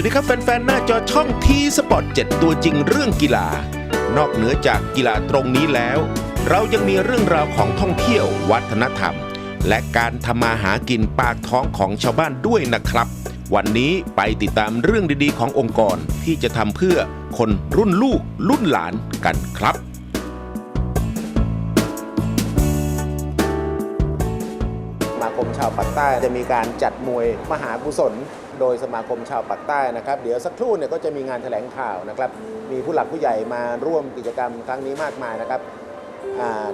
วัสดีครับแฟนๆ หน้าจอช่องทีสปอร์ต7ตัวจริงเรื่องกีฬา นอกเหนือจากกีฬาตรงนี้แล้ว เรายังมีเรื่องราวของท่องเที่ยว วัฒนธรรม และการทำมาหากินปากท้องของชาวบ้านด้วยนะครับ วันนี้ไปติดตามเรื่องดีๆ ขององค์กรที่จะทำเพื่อคนรุ่นลูกรุ่นหลานกันครับ คมชาวปากใต้ จะมีการจัดมวยมหากุศล โดยสมาคมชาวปากใต้นะครับ เดี๋ยวสักครู่เนี่ยก็จะมีงานแถลงข่าวนะครับ มีผู้หลักผู้ใหญ่มาร่วมกิจกรรมครั้งนี้มากมายนะครับ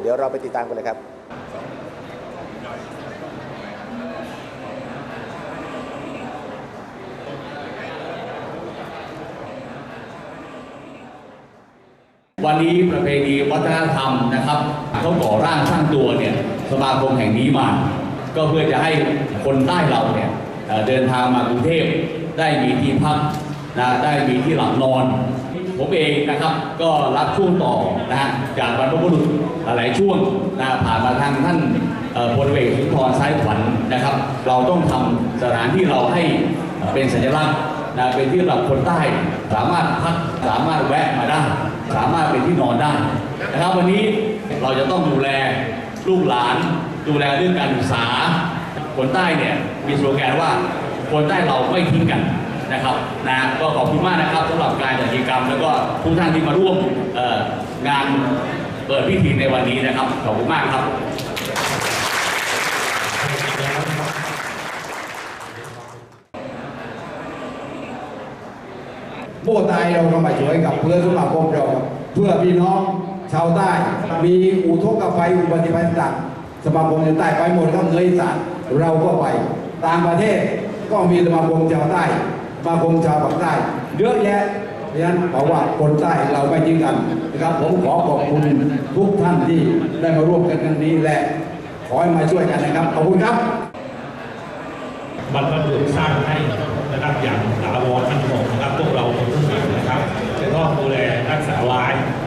เดี๋ยวเราไปติดตามกันเลยครับวันนี้ประเพณีวัฒนธรรมนะครับเขาก่อร่างสร้างตัวเนี่ยสมาคมแห่งนี้มา ก็เพื่อจะให้คนใต้เราเนี่ยเดินทางมากรุงเทพได้มีที่พักนะได้มีที่หลับนอน ผมเองนะครับก็รับช่วงต่อนะฮะจากบรรพบุรุษหลายช่วงนะผ่านมาทางท่านพลเอกสุนทรซ้ายขวัญนะครับ เราต้องทำสถานที่เราให้เป็นสัญลักษณ์นะเป็นที่หรับคนใต้สามารถพักสามารถแวะมาได้ สามารถเป็นที่นอนได้นะครับวันนี้เราจะต้องดูแลลูกหลาน ดูแลเรื่องการศึกษา คนใต้เนี่ยมีสโลแกนว่าคนใต้เราไม่ทิ้งกันนะครับนะก็ขอบคุณมากนะครับสำหรับการจัดกิจกรรม แล้วก็ทุกท่านที่มาร่วมงานเปิดพิธีในวันนี้นะครับ ขอบคุณมากครับโบตายเราก็มาช่วยกับเพื่อนสมาคมเราเพื่อพี่น้องชาวใต้มีอุทกภัยอุบัติภัยต่าง สมาคมชาวใต้ไปหมดครับเหนืออีสานเราก็ไป ต่างประเทศก็มีสมาคมชาวใต้สมาคมชาวภาคใต้เยอะแยะเพราะฉะนั้นบอกว่าคนใต้เราไม่ทิ้งกันนะครับ ผมขอขอบคุณทุกท่านที่ได้มาร่วมกันครั้งนี้และขอให้มาช่วยกันนะครับขอบคุณครับบรรพบุรุษสร้างให้นะครับอย่างถาวรทั้งหมนะครับพวกเราคนรุ่นใหม่นะครับจะต้องดูแลรักษาไว้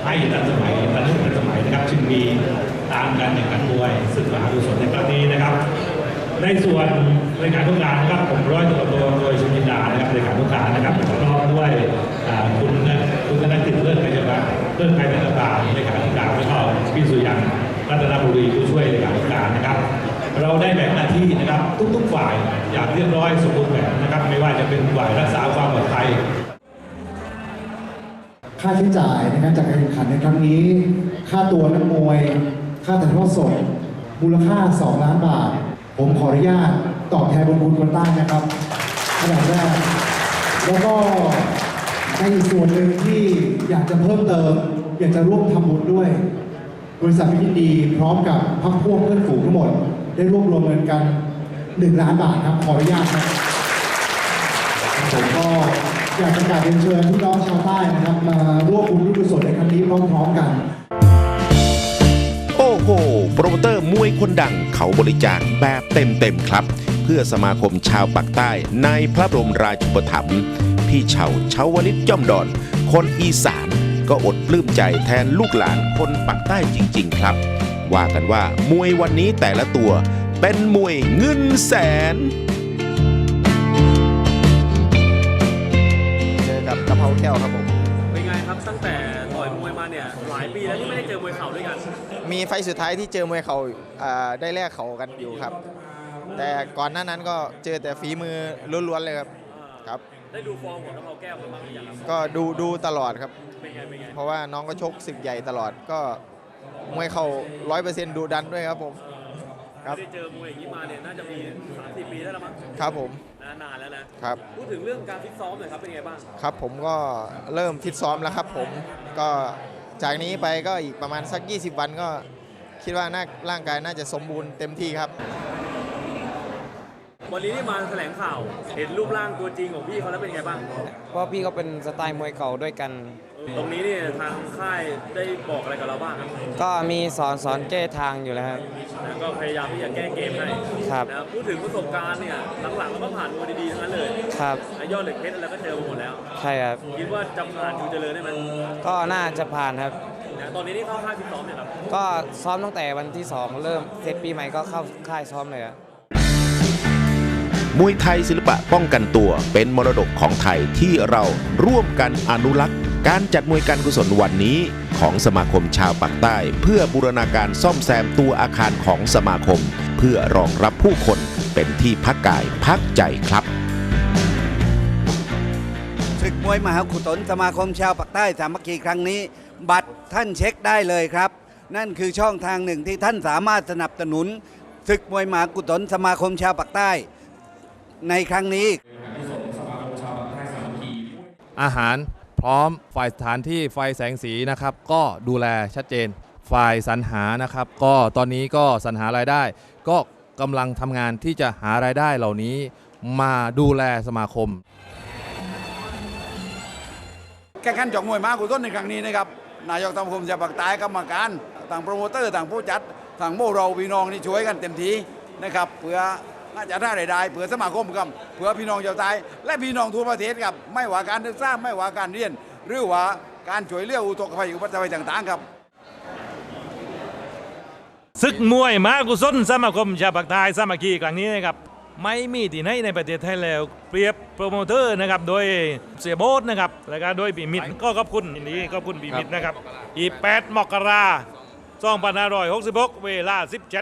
ให้ทันสมัยทันยุคทันสมัยนะครับจึงมี ตามการแข่งขันมวยซึ่งมหากุศลในครั้งนี้นะครับ ในส่วนในการทุกการนะครับผมร้อยตำรวจโทโดยชุมินดานะครับในการทุกการนะครับพร้อมด้วยคุณคุณธนกิจเลิศกัญญาเลิศไทยเป็นประธานในการทุกการแล้วก็พี่สุยังรัตนบุรีผู้ช่วยในการทุกการนะครับ เราได้แบ่งหน้าที่นะครับ ทุกๆฝ่ายอย่างเรียบร้อยสมบูรณ์แบบนะครับ ไม่ว่าจะเป็นฝ่ายรักษาความปลอดภัยค่าใช้จ่ายในการจัดการแข่งขันในครั้งนี้ ค่าตัวนักมวย ค่าถ่ายทอดสดมูลค่า 2 ล้านบาท ผมขออนุญาตตอบแทนบุญคุณคนใต้นะครับอันดับแรกแล้วก็ในอีกส่วนหนึ่งที่อยากจะเพิ่มเติม อยากจะร่วมทำบุญด้วย บริษัทพิจิตดีพร้อมกับพักพวกเพื่อนฝูงทั้งหมด ได้รวบรวมเงินกัน 1 ล้านบาทครับ ขออนุญาตครับผมก็อยากจะกราบเรียนเชิญพี่น้องชาวใต้นะครับ มาร่วมบุญร่วมกุศลในครั้งนี้พร้อมๆกัน โอ้โห โปรโมเตอร์มวยคนดังเขาบริจาคแบบเต็มๆครับ เพื่อสมาคมชาวปากใต้ในพระบรมราชูปถัมภ์พี่เฉาเฉาวลิตย่อมดอน คนอีสานก็อดปลื้มใจแทนลูกหลานคนปากใต้จริง ๆ ครับ ว่ากันว่ามวยวันนี้แต่ละตัวเป็นมวยเงินแสน เจอกับกะเพราแก้วครับผม หลายปีแล้วที่ไม่ได้เจอมวยเข่าด้วยกัน มีไฟล์สุดท้ายที่เจอมวยเขาอ่าได้แลกเขากันอยู่ครับ แต่ก่อนหน้านั้นก็เจอแต่ฝีมือล้วนๆเลยครับครับ ได้ดูฟอร์มของกะเพราแก้วมาบ้างหรือยังครับก็ดูดูตลอดครับ เป็นไงเป็นไงเพราะว่าน้องก็ชกศึกใหญ่ตลอดก็มวยเขาร้อยเปอร์เซ็นต์ดูดันด้วยครับผม ครับ ไม่ได้เจอมวยอย่างนี้มาเนี่ยน่าจะมีสามสี่ปีได้แล้วมั้งครับผมนะนานแล้วนะครับ พูดถึงเรื่องการฟิตซ้อมหน่อยครับเป็นไงบ้างครับผมก็เริ่มฟิตซ้อมแล้วครับผมก็ จากนี้ไปก็อีกประมาณสัก 20 วันก็คิดว่าน่าร่างกายน่าจะสมบูรณ์เต็มที่ครับ วันนี้ที่มาแถลงข่าว เห็นรูปร่างตัวจริงของพี่เขาแล้วเป็นไงบ้าง เพราะพี่ก็เป็นสไตล์มวยเก่าด้วยกัน ตรงนี้เนี่ยทางค่ายได้บอกอะไรกับเราบ้างครับก็มีสอนสอนแก้ทางอยู่แล้วครับนะก็พยายามที่จะแก้เกมให้ครับ นะพูดถึงประสบการณ์เนี่ยหลังๆเราก็ผ่านมวยดีๆทั้งนั้นเลยครับ ไอ้ยอดเหล็กเพชรอะไรก็เจอมาหมดแล้ว ใช่ครับ คิดว่าจะผ่านชูเจริญได้ไหมก็น่าจะผ่านครับ นะตอนนี้นี่เข้าค่ายฟิตซ้อมเนี่ยครับก็ซ้อมตั้งแต่วันที่ 2 เริ่มเซตปีใหม่ก็เข้าค่ายซ้อมเลยครับ มวยไทยศิลปะป้องกันตัวเป็นมรดกของไทยที่เราร่วมกันอนุรักษ์ การจัดมวยการกุศลวันนี้ของสมาคมชาวปากใต้ เพื่อบูรณาการซ่อมแซมตัวอาคารของสมาคม เพื่อรองรับผู้คนเป็นที่พักกายพักใจครับศึกมวยมหากุศลสมาคมชาวปากใต้สามัคคีครั้งนี้ บัตรท่านเช็คได้เลยครับ นั่นคือช่องทางหนึ่งที่ท่านสามารถสนับสนุนศึกมวยมหากุศลสมาคมชาวปากใต้ ในครั้งนี้ อาหารพร้อมฝ่ายสถานที่ไฟแสงสีนะครับ ก็ดูแลชัดเจน ฝ่ายสรรหานะครับ ก็ตอนนี้ก็สรรหารายได้ ก็กำลังทำงานที่จะหารายได้เหล่านี้มาดูแลสมาคมแข่งขันจอกมวยมากุศลในครั้งนี้นะครับนายกสมาคมชาวปากใต้กรรมการต่างโปรโมเตอร์ต่างผู้จัดต่างโมเราพี่น้องนี่ช่วยกันเต็มที่นะครับเพื่อ น่าจะได้รายได้เพื่อสมาคมครับเพื่อพี่น้องชาวใต้และพี่น้องทั่วประเทศครับไม่ว่าการศึกษาไม่ว่าการเรียน หรือว่าการช่วยเหลืออุทกภัยอุบัติภัยต่างๆครับศึกมวยมากุศลสมาคมชาวปากใต้สามัคคีครั้งนี้นะครับไม่มีที่ไหนในประเทศไทยแล้ว เปรียบโปรโมเตอร์นะครับโดยเสียโบ๊ทนะครับและก็โดยปีมิตรก็ขอบคุณยินดีขอบคุณปีมิตรนะครับอีก8มกรา 2566 เวลา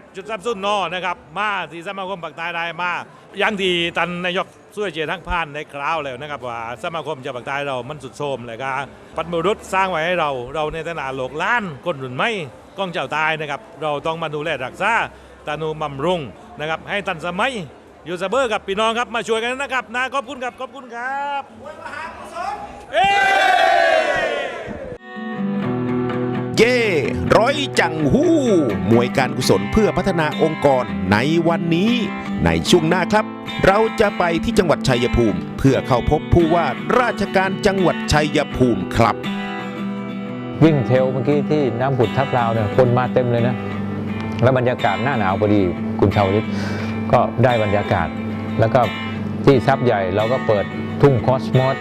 17.30นนะครับ มาที่สมาคมปากใต้ได้มาอย่างที่ตันนายกช่วยเจียทั้งพานในคราวแล้วนะครับว่าสมาคมชาวปากใต้เรามันสุดโทมเลยก็ปัดบุรุษสร้างไว้ให้เราเราในฐานะโลกล้านคนรุ่นไม่ก้องเจ้าตายนะครับ เราต้องมาดูแลรักษาตานูบำรุงนะครับ ให้ทันสมัยอยู่เสมอกับพี่น้องครับมาช่วยกันนะครับนะขอบคุณครับขอบคุณครับเอ้เย่ ร้อยจังหู้ มวยการกุศลเพื่อพัฒนาองค์กรในวันนี้ ในช่วงหน้าครับ เราจะไปที่จังหวัดชัยภูมิ เพื่อเข้าพบผู้ว่าราชการจังหวัดชัยภูมิครับ วิ่งเทลเมื่อกี้ที่น้ำผุดทับลาวเนี่ยคนมาเต็มเลยนะ แล้วบรรยากาศหน้าหนาวพอดีคุณชาวลิตก็ได้บรรยากาศ แล้วก็ที่ซับใหญ่เราก็เปิดทุ่งคอสมอส